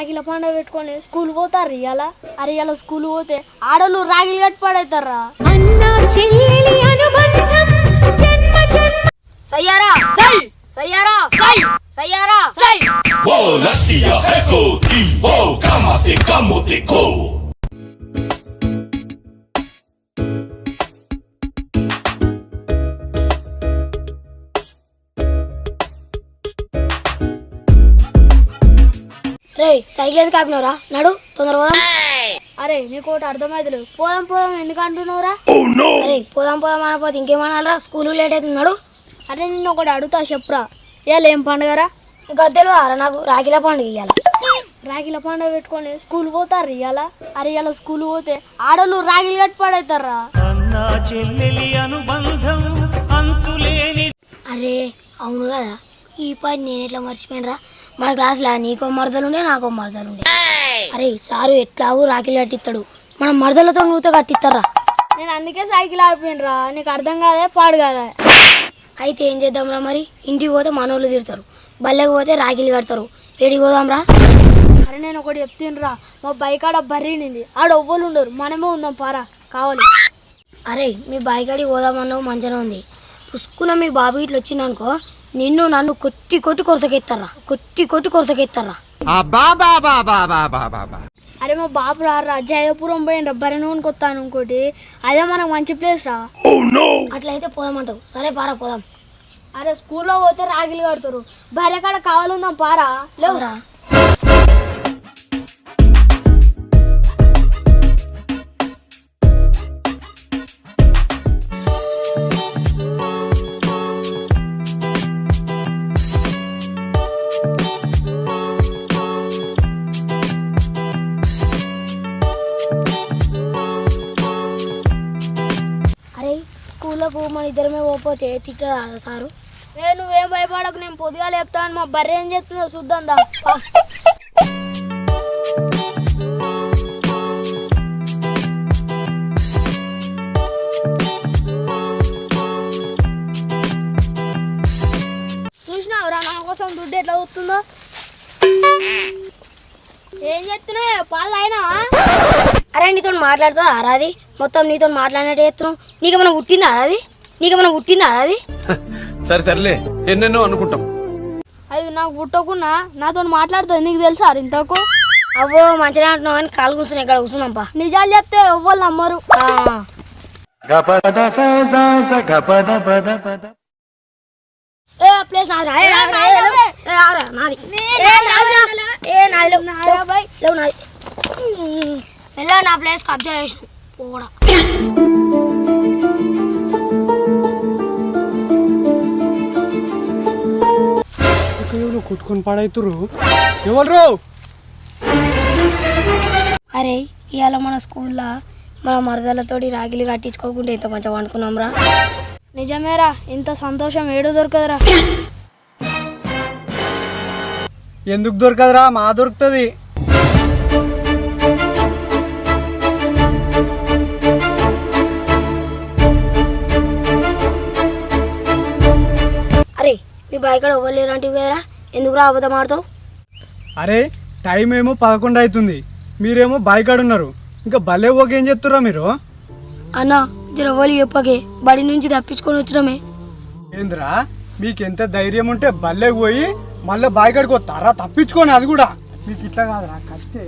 రాగిల పండుగ పెట్టుకొని స్కూల్ పోతారు ఇవాళ అరే ఇవాళ స్కూల్ పోతే ఆడోళ్ళు రాగిలు కట్టి పడవుతారా అన్నా చెల్లెలి అనుబంధం జన్మ జన్మ. Saiyaara? Saiyaara? Saiyaara? go. Three, whoa, come on, they come on, they go. రే సైకిల్ ఎందుకు ఆపినవరా నడు తొందర పోదాం. అరే నీకు ఒకటి అర్థమైతలేదు. పోదాం పోదాం ఎందుకు అంటున్నావురా? అరే పోదాం పోదాం అనపోతే ఇంకేమనాలరా స్కూల్ లేట్ అవుతుంది నడు. అరే నిన్ను ఒకటి అడుగుతా చెప్పురా. ఇవాళ ఏం పండుగరా? ఇంకా తెలియదు నాకు రాఖీల పండుగ ఇవ్వాలి రాగిల పండుగ పెట్టుకొని స్కూల్ పోతారు ఇవాళ అరే ఇవాళ స్కూల్ పోతే ఆడోళ్ళు రాగిలు కట్టి పడవుతారా అరే అవును కదా. ఈ పని నేను ఎట్లా మర్చిపోయినరా? మన క్లాస్లో నీకో మరదలుండే నాకో మరదలుండే అరే సారు ఎట్లాగూ రాఖీలు కట్టిస్తాడు మనం మరదలతో నూతో కట్టిస్తారా నేను అందుకే సైకిల్ ఆడిపోయినరా నీకు అర్థం కాదే పాడు కాదా? అయితే ఏం చేద్దాంరా మరి? ఇంటికి పోతే మనోళ్ళు తిడతారు. బల్లెకి పోతే రాఖీలు కడతారు. ఏడికి పోదాంరా? అరే నేను ఒకటి చెప్తుండ్రా మా బైక్ ఆడ బర్రీనింది. ఆడ ఎవ్వరు ఉండరు. మనమే ఉందాం పారా. కావాలి. అరే మీ బాయికాడికి పోదామన్నావు మంచిగా ఉంది. పుసుకున్న మీ బాబు ఇట్లా వచ్చిందనుకో నిన్ను నన్ను కొట్టి కొట్టి కొరసకెత్తారా కొట్టి కొట్టి కొరసకెత్తారా అరే మా బాబు రా జయపురం పోయినరా బర్రె నూనె కొత్తాను ఇంకోటి. అదే మనకు మంచి ప్లేస్ రా. అట్లయితే పోదామంటావు. సరే పారా పోదాం. అరే స్కూల్లో పోతే రాగిలు కడతారు. బర్రె కాడ కావాలందాం పారా. లేవురా ఇద్దరమే పోతే తిట్టరా సారు. ఏ నువ్వేం భయపడకు నేను పొద్దుగా లేపుతాను మా బర్రె ఏం చేస్తుందో చూద్దాం దా. చూసినావురా నా కోసం దుడ్డు ఎట్లా అవుతుందో ఏం చేస్తున్నావు? పాలు అయినా అరే నీతో మాట్లాడుతుందా ఆరాది మొత్తం నీతో మాట్లాడినట్టు చేస్తున్నావు. నీకేమైనా పుట్టిందా ఆరాది నీకేమైనా పుట్టిందా ఆరాది సరే సర్లే. ఎన్నెన్నో అనుకుంటాం. అది నాకు పుట్టకున్నా నాతో మాట్లాడుతుంది. నీకు తెలుసా ఇంతకు? అవ్వో మంచిగా అంటున్నావు అని కాలు కూర్చుని ఇక్కడ కూర్చున్నాంపా. నిజాలు చెప్తే ఎవ్వరు నమ్మరు. ఏ ప్లేస్ నాది నాది ఏ, నాది. లేవు. నాది వెళ్ళా నా ప్లేస్ కబ్జా చేసిన పోడా. కొట్టుకొని పాడైతురు ఎవరు అరే ఇవాళ మన స్కూల్లో మన మరదలతోటి రాగిలు కట్టించుకోకుండా ఎంత మంచిగా వండుకున్నాం రా నిజమేరా ఇంత సంతోషం ఏడు దొరకదురా. ఎందుకు దొరకదురా? మా దొరుకుతుంది. అరే మీ బాయ్ కాడ ఇవ్వలేరు అంటే కదరా? ఎందుకు రా అబద్ధం ఆడతావు? అరే టైం ఏమో పదకొండు అవుతుంది మీరేమో బాయికాడు ఉన్నారు ఇంకా భలే ఓకే ఏం చేస్తుర్రా మీరు? అన్న జర ఓలి చెప్పకే. బడి నుంచి తప్పించుకొని వచ్చినామే. ఏంద్రా మీకు ఎంత ధైర్యం ఉంటే బల్లెకి పోయి మళ్ళీ బాయికాడికి వస్తారా? తప్పించుకొని అది కూడా. మీకు ఇట్లా కాదురా కట్టే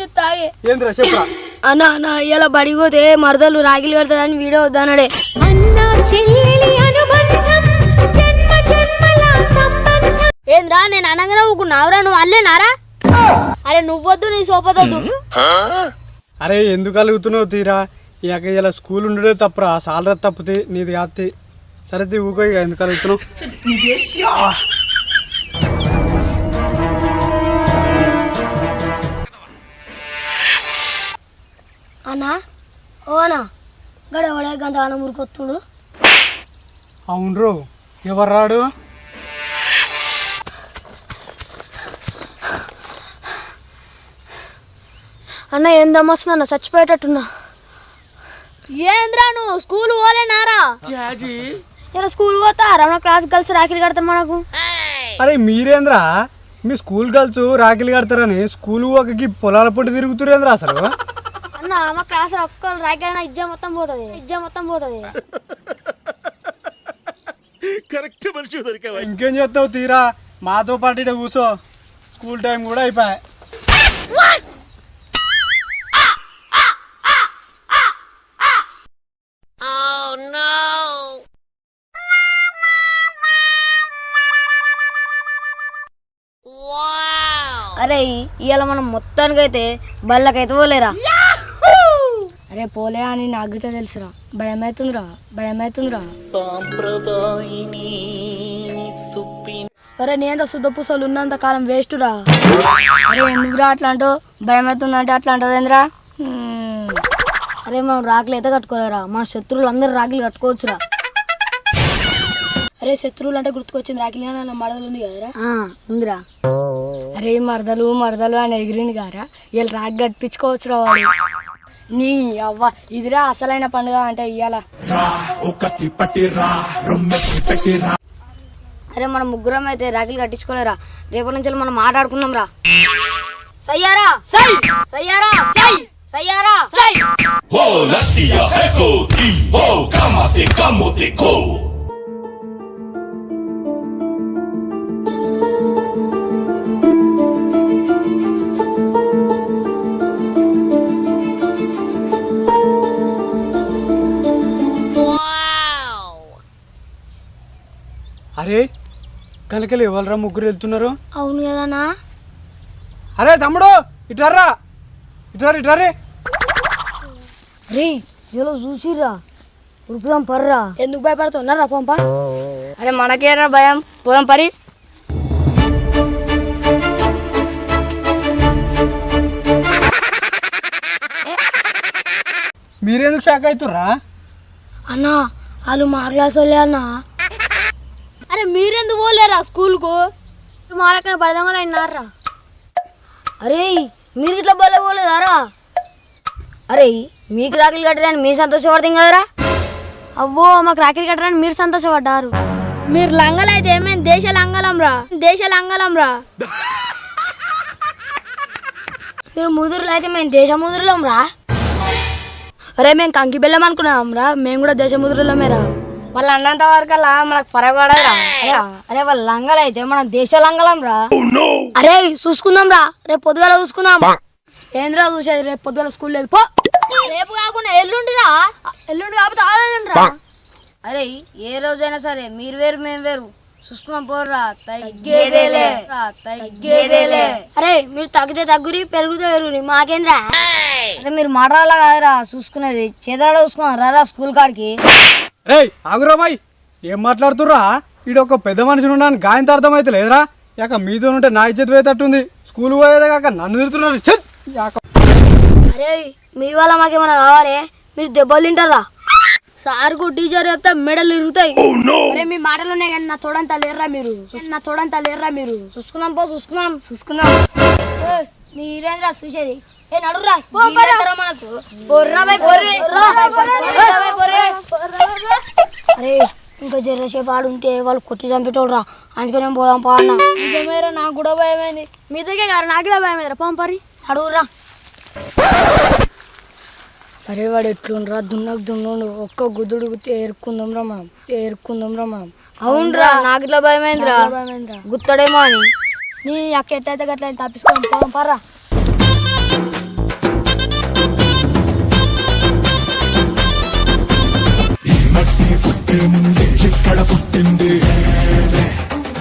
చెప్తాగే ఏంద్రా చెప్పరా. అన్న అన్న ఇలా బడికి పోతే మరదలు రాగిలు కడతాదని వీడియో వద్దన్నాడే. అన్నా చెల్లెలి అనుబంధం జన్మ జన్మల సంబంధం. ఏంద్రా నేను అనగానే ఊకున్నావురా నువ్వు అల్లేనారా? అరే నువ్వొద్దు నీ సోపదొద్దు అరే ఎందుకు అలుగుతున్నావు తీరా? ఇక ఇలా స్కూల్ ఉండడే తప్పురా. సాలరా తప్పితే నీది కాస్తే సరే తీ ఊకో ఇక. ఎందుకు అలుగుతున్నావు? ఓ అన్నా గడవడే గంతగానం మురికొత్తుడు? అవునరు ఎవరు రాడు? అన్న ఏం దమ్మొస్తుంది అన్న చచ్చిపోయేటట్టున్నా. ఏంద్రా నువ్వు? స్కూల్ పోలేనారా ఇలా స్కూల్ పోతారా మన క్లాస్ కలిసి రాఖీలు కడతారు మనకు. అరే మీరేంద్రా? మీ స్కూల్ గర్ల్స్ రాఖీలు కడతారని స్కూల్ ఒకకి పొలాల పొట్టి తిరుగుతురేంద్రా అసలు? అన్న మా క్లాస్ ఒక్క అయినా ఇజ్జా మొత్తం పోతుంది. ఇజ్జా మొత్తం పోతుంది. కరెక్ట్ మనిషి దొరికావా? ఇంకేం చేస్తావు? తీరా. మాతో పాటు ఈడ కూర్చో. స్కూల్ టైం కూడా అయిపోయా. అరే ఇవాళ మనం మొత్తానికైతే బళ్ళకైతే పోలేరా? అరే పోలే అని నాకు తెలుసురా. భయం అవుతుందిరా భయం అవుతుందిరా అరే నేను శుద్ధ పూసలు ఉన్నంత కాలం వేస్ట్ రా అరే ఎందుకురా అట్లా అంటావు భయం అవుతుందంటే అట్లా అరే మనం రాఖీలు అయితే కట్టుకోలేరా మా శత్రువులు అందరు రాఖీలు కట్టుకోవచ్చురా. అరే శత్రువులు అంటే గుర్తుకొచ్చింది రాకిలి నా మడదలు ఉంది కదరా. ఆ, ఉందిరా. అరే మరదలు మరదలు అని ఎగిరింది కారా వీళ్ళు రాగి కట్టించుకోవచ్చు వాడు నీ అవ్వ ఇదిరా అసలైన పండుగ అంటే ఇయ్యాల. అరే మనం ముగ్గురం అయితే రాఖీలు కట్టించుకోలేరా రేపటి నుంచి మనం మాట్లాడుకుందాం రా. సయ్యారా? సై! సయ్యారా? సై! Saiyaara? Ho lattia heko ti ho kamate kamote ko. అరే కనుకలు ఎవరురా ముగ్గురు వెళ్తున్నారు? అవును కదనా అరే తమ్ముడు ఇట్రారా ఇట్రా ఇట్రారే రే ఇలా చూసిర్రా? ఉరుకుదాం పర్రా? ఎందుకు భయపడుతున్నారా పంప? అరే మనకేరా భయం? పోదాం పరి. మీరెందుకు షాక్ అవుతుర్రా? అన్నా వాళ్ళు మా క్లాస్ వాళ్ళే అన్నా. అరే మీరెందుకు పోలేరా స్కూల్కు? మా లెక్కన పడదామని అయినారా అరే మీరు ఇట్లా బల్ల పోలేదారా? అరే మీకు రాఖీలు కట్టడానికి మీ సంతోషపడతాం కదరా? అవ్వో మాకు రాకెట్ కట్టడానికి మీరు సంతోషపడ్డారు. మీరు లంగలైతే మేము దేశ లంగలం రా దేశ లంగలం రా మీరు ముదురులు అయితే మేము దేశ ముదురులం రా అరే మేము కంకి బెల్లం అనుకున్నాం రా మేము కూడా దేశ ముద్రలమే రా వాళ్ళు అన్నంత వరకల్లా మనకు పరగడరా అరే వాళ్ళ లంగలు అయితే మనం దేశ లంగలం రా. అరే చూసుకుందాం రా. రేపు పొద్దుగాల చూసుకుందాం. ఏంద్రా చూసేది? రేపు పొద్దుగాల స్కూల్ లేదు. పో. రేపు కాకుండా ఎల్లుండి రా ఎల్లుండి కాకపోతే ఆలోచన రా అరే ఏ రోజైనా సరే మీరు వేరు మేము వేరు. చూసుకుందాం పోర్రా. తగ్గేదేలే. రా, తగ్గేదేలే. అరే మీరు తగ్గితే తగ్గురి పెరిగితే పెరుగురి. మాకేంద్రా? అరే మీరు మాట్లాడాలా కాదురా. చూసుకునేది. చేతాలో చూసుకున్నాం రారా స్కూల్ కాడికి. రే ఆగురామాయ్ ఏం మాట్లాడుతుర్రా ఈడ ఒక పెద్ద మనిషి ఉండడానికి గాయంత అర్థమైతే లేదురా యాక మీతో ఉంటే నా ఇజ్జత్ పోయేటట్టుంది స్కూల్ పోయేదే కాక నన్ను తిడుతున్నారు! యాక అరే మీ వల్ల మాకేమైనా కావాలి మీరు దెబ్బలు తింటారా సార్కు టీచర్ చెప్తే మెడలు ఇరుగుతాయి అరే మీ మాటలు ఉన్నాయి కానీ నా తోడంతా లేర్రా మీరు నా తోడంతా లేర్రా మీరు చూసుకుందాం పో చూసుకుందాం చూసుకుందాం మీరేంద్రా చూసేది ఏ నడురా మనకు పొర్రా బై పొర్రి అరే ఇంకా జరసేపు ఆడుంటే వాళ్ళు కొట్టి చంపేటోళ్ళరా అందుకే నేను పోదాం పా అన్న. నిజమేరా నాకు కూడా భయమైంది. మీ దగ్గర గారు నాకు కూడా భయమైందిరా. పంపరి అడుగురా అరే వాడు ఎట్లుండ్రా? దున్నకు దున్నుండు. ఒక్క గుద్దుడు గుత్తి ఏరుకుందాం రా మనం. ఏరుకుందాం రా మనం అవునరా నాకు ఇట్లా భయమైందిరా. గుత్తడేమో అని. నీ అక్క ఎట్లయితే గట్ల తప్పించుకోండి పోదాం పుట్టే ముందే ఇక్కడ పుట్టింది.